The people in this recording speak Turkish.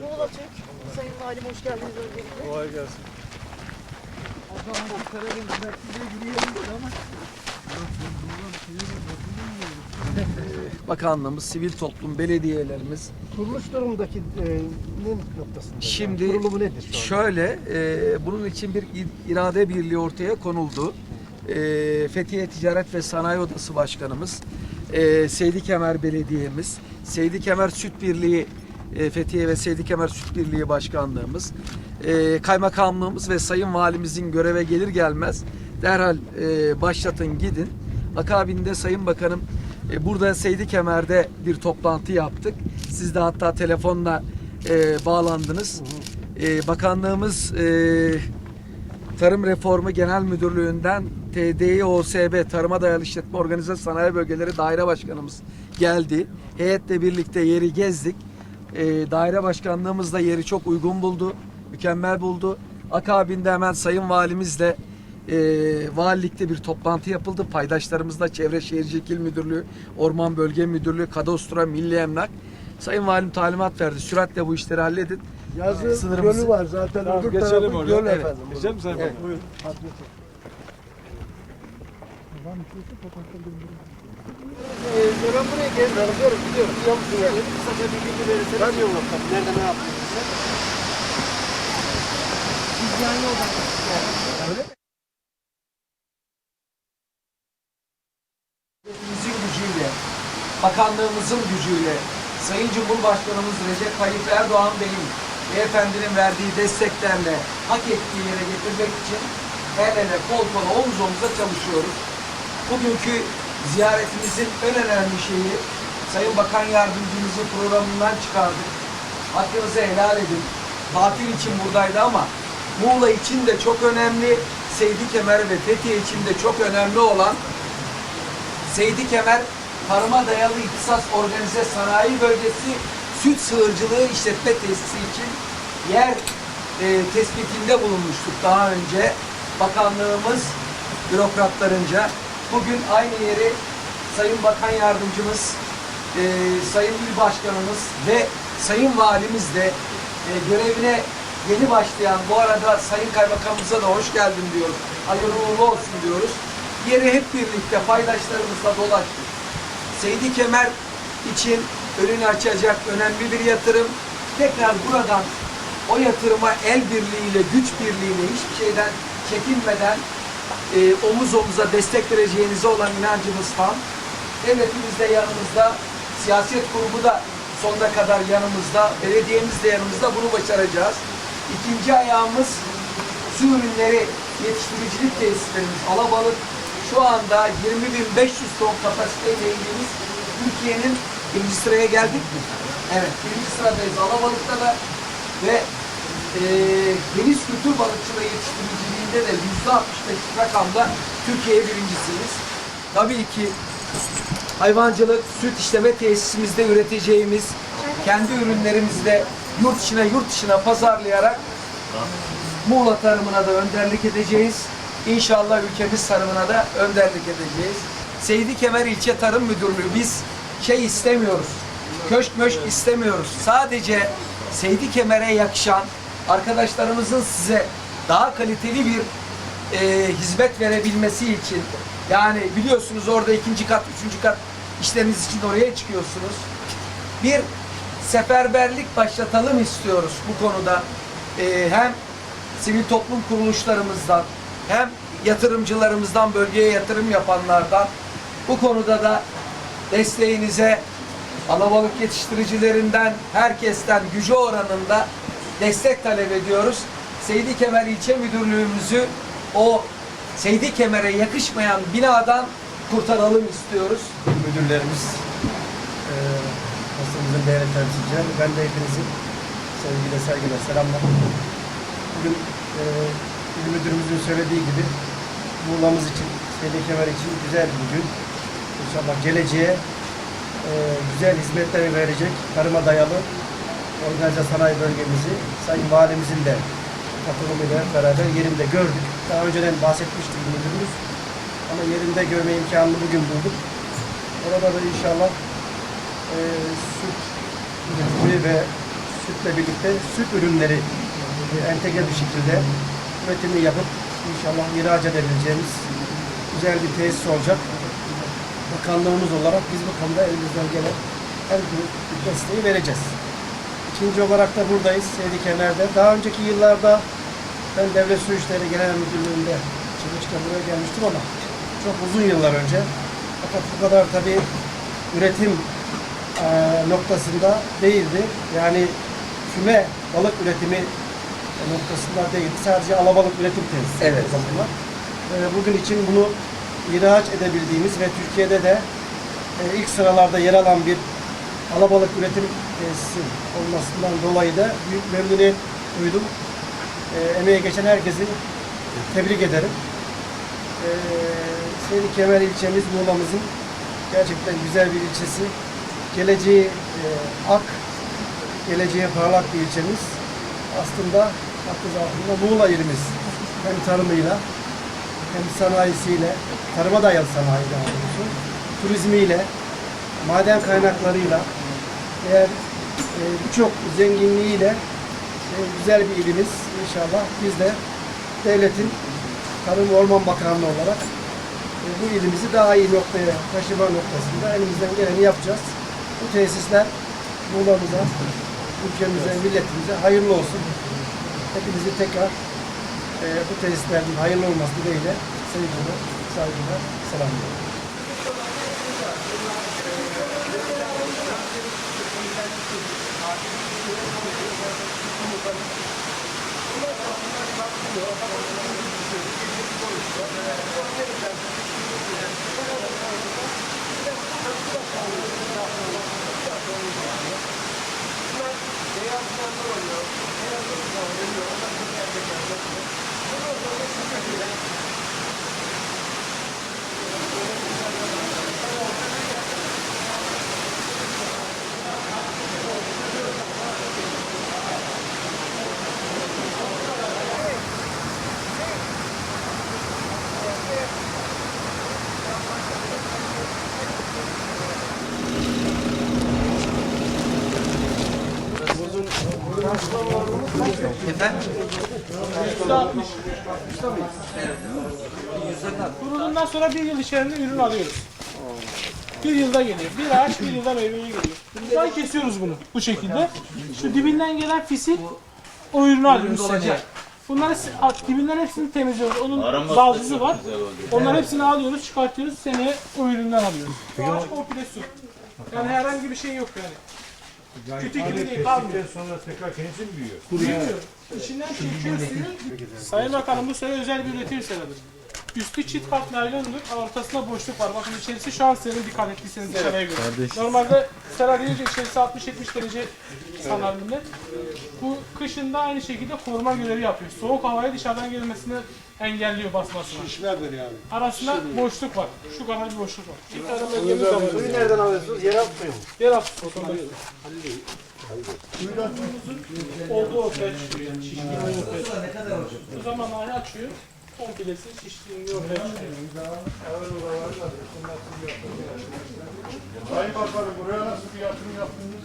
Muğla Türk. Sayın Valim hoş geldiniz öncelikle. Kolay gelsin. Bakanlığımız, sivil toplum, belediyelerimiz. Kuruluş durumundaki e, ne noktasında? Şimdi yani? Kurulumu nedir şu şöyle, e, bunun için bir ir- irade birliği ortaya konuldu. E, Fethiye Ticaret ve Sanayi Odası Başkanımız, e, Seydi Kemer Belediye'miz, Seydi Kemer Süt Birliği, e, Fethiye ve Seydi Kemer Süt Birliği Başkanlığımız, e, Kaymakamlığımız ve Sayın Valimizin göreve gelir gelmez derhal e, başlatın gidin. Akabinde Sayın Bakanım e, burada Seydi Kemer'de bir toplantı yaptık. Siz de hatta telefonla e, bağlandınız. E, bakanlığımız e, Tarım Reformu Genel Müdürlüğü'nden TDİ OSB Tarıma Dayalı İşletme Organize Sanayi Bölgeleri Daire Başkanımız geldi. Heyetle birlikte yeri gezdik. E, daire başkanlığımız da yeri çok uygun buldu. Mükemmel buldu. Akabinde hemen Sayın Valimizle e, valilikte bir toplantı yapıldı. Paydaşlarımızla Çevre Şehircilik İl Müdürlüğü, Orman Bölge Müdürlüğü, Kadastro, Milli Emlak. Sayın Valim talimat verdi. Süratle bu işleri halledin. Yazı Sınırımızı- gölü var zaten. Tamam, öbür geçelim tarafı oraya. Göl Evet. efendim. Geçelim Sayın Evet. Bakan? Buyurun. Ee, ben buraya gelmiyorum. Biliyorum, biliyorum. Biliyor musun yani? Kısaca bir bilgi verirseniz. Ben yok tabii. Nerede ne? Yani olan. Öyle mi? Gücüyle, bakanlığımızın gücüyle, Sayın Cumhurbaşkanımız Recep Tayyip Erdoğan Bey'in beyefendinin verdiği desteklerle hak ettiği yere getirmek için el ele, kol kola, omuz omuza çalışıyoruz. Bugünkü ziyaretimizin en önemli şeyi Sayın Bakan Yardımcımızı programından çıkardık. Hakkınızı helal edin. Tatil için buradaydı ama Muğla için de çok önemli, Seydi Kemer ve Fethiye için de çok önemli olan Seydi Kemer Tarıma Dayalı İhtisas Organize Sanayi Bölgesi Süt Sığırcılığı İşletme Tesisi için yer e, tespitinde bulunmuştuk daha önce. Bakanlığımız bürokratlarınca bugün aynı yeri Sayın Bakan Yardımcımız, e, Sayın İl Başkanımız ve Sayın Valimiz de e, görevine yeni başlayan bu arada Sayın Kaymakamımıza da hoş geldin diyoruz. Hayırlı uğurlu olsun diyoruz. Yeri hep birlikte paydaşlarımızla dolaştık. Seydi Kemer için önünü açacak önemli bir yatırım. Tekrar buradan o yatırıma el birliğiyle, güç birliğiyle hiçbir şeyden çekinmeden e, omuz omuza destek vereceğinize olan inancımız tam. Devletimiz de yanımızda, siyaset grubu da sonuna kadar yanımızda, belediyemiz de yanımızda bunu başaracağız. İkinci ayağımız su ürünleri yetiştiricilik tesislerimiz Alabalık şu anda 20.500 ton kapasiteyle ilgimiz Türkiye'nin birinci sıraya geldik mi? Evet, birinci sıradayız Alabalık'ta da ve e, deniz kültür balıkçılığı yetiştiriciliğinde de yüzde 65 rakamda Türkiye birincisiyiz. Tabii ki hayvancılık, süt işleme tesisimizde üreteceğimiz kendi ürünlerimizle yurt içine yurt dışına pazarlayarak Muğla tarımına da önderlik edeceğiz. İnşallah ülkemiz tarımına da önderlik edeceğiz. Seydi Kemer İlçe Tarım Müdürlüğü biz şey istemiyoruz. Köşk möşk istemiyoruz. Sadece Seydi Kemer'e yakışan arkadaşlarımızın size daha kaliteli bir e, hizmet verebilmesi için yani biliyorsunuz orada ikinci kat, üçüncü kat işleriniz için oraya çıkıyorsunuz. Bir seferberlik başlatalım istiyoruz bu konuda. E, hem sivil toplum kuruluşlarımızdan hem yatırımcılarımızdan bölgeye yatırım yapanlardan bu konuda da desteğinize alabalık yetiştiricilerinden herkesten gücü oranında destek talep ediyoruz. Seydi Kemer İlçe Müdürlüğümüzü o Seydi Kemer'e yakışmayan binadan kurtaralım istiyoruz. müdürlerimiz, eee basınımızın değerli temsilcileri, ben de hepinizi sevgiyle, saygıyla selamlar. Bugün eee il müdürümüzün söylediği gibi Muğla'mız için, Seydi Kemer için güzel bir gün. İnşallah geleceğe eee, güzel hizmetler verecek, tarıma dayalı organize sanayi bölgemizi Sayın Valimizin de katılımıyla beraber yerinde gördük. Daha önceden bahsetmişti il müdürümüz. Ama yerinde görme imkanını bugün bulduk. Orada da inşallah e, süt üretimi ve sütle birlikte süt ürünleri e, entegre bir şekilde üretimi yapıp inşallah ihraç edebileceğimiz güzel bir tesis olacak. Bakanlığımız olarak biz bu konuda elimizden gelen her türlü desteği vereceğiz. İkinci olarak da buradayız Seydi Kemer'de. Daha önceki yıllarda ben Devlet Su İşleri Genel Müdürlüğü'nde çalışırken buraya gelmiştim ama çok uzun yıllar önce. Fakat bu kadar tabii üretim eee, noktasında değildi. Yani füme balık üretimi noktasında değildi. Sadece alabalık üretim tesisi Evet. o zamanlar. Eee, bugün için bunu ihraç edebildiğimiz ve Türkiye'de de e, ilk sıralarda yer alan bir alabalık üretim tesisi olmasından dolayı da büyük memnuniyet duydum. E, emeği geçen herkesi tebrik ederim. E, Seydi Kemer ilçemiz Muğla'mızın gerçekten güzel bir ilçesi. Geleceği e, ak, geleceğe parlak bir ilçemiz. Aslında hakkı altında Muğla ilimiz hem tarımıyla hem sanayisiyle, tarıma dayalı sanayi daha doğrusu, turizmiyle, maden kaynaklarıyla, eğer e, birçok zenginliğiyle e, güzel bir ilimiz inşallah biz de devletin Tarım Orman Bakanlığı olarak e, bu ilimizi daha iyi noktaya taşıma noktasında elimizden geleni yapacağız. Bu tesisler Muğla'mıza, ülkemize, milletimize hayırlı olsun. Hepinizi tekrar e, bu tesislerin hayırlı olması dileğiyle sevgiyle, saygıyla selamlıyorum. Thank you. Efendim? Kurulundan sonra bir yıl içerisinde ürün alıyoruz. Bir yılda geliyor. Bir ağaç bir yılda meyveye geliyor. Buradan kesiyoruz bunu bu şekilde. Şu dibinden gelen fisil o ürünü alıyoruz seneye. Bunları si- at- dibinden hepsini temizliyoruz. Onun dalgısı var. Onların hepsini alıyoruz, çıkartıyoruz. Seneye o üründen alıyoruz. Bu ağaç komple su. Yani herhangi bir şey yok yani. Kötü gibi değil, kalmıyor. sonra tekrar kendisi mi büyüyor? Büyümüyor. İçinden çekiyor suyu. Sayın Bakanım bu sene özel bir üretim senedidir. Üstü çift kat naylondur, ortasında boşluk var. Bakın içerisi şu an senin dikkat ettiyseniz dışarıya göre. Normalde sera deyince içerisi 60-70 derece sanarında. Bu kışın da aynı şekilde koruma görevi yapıyor. Soğuk havaya dışarıdan gelmesini engelliyor basmasını. İşlerdir yani. Arasında boşluk var. Şu kadar bir boşluk var. Bir tane var. Suyu nereden alıyorsunuz? Yeraltı suyu mu? Yeraltı fotoğrafı. Olduğu ortaya çıkıyor yani şişliğinin ortaya çıkıyor. Bu zamanları açıyor. Komplesi şişliğini ortaya çıkıyor. Sayın Bakanım buraya nasıl bir yatırım yaptınız?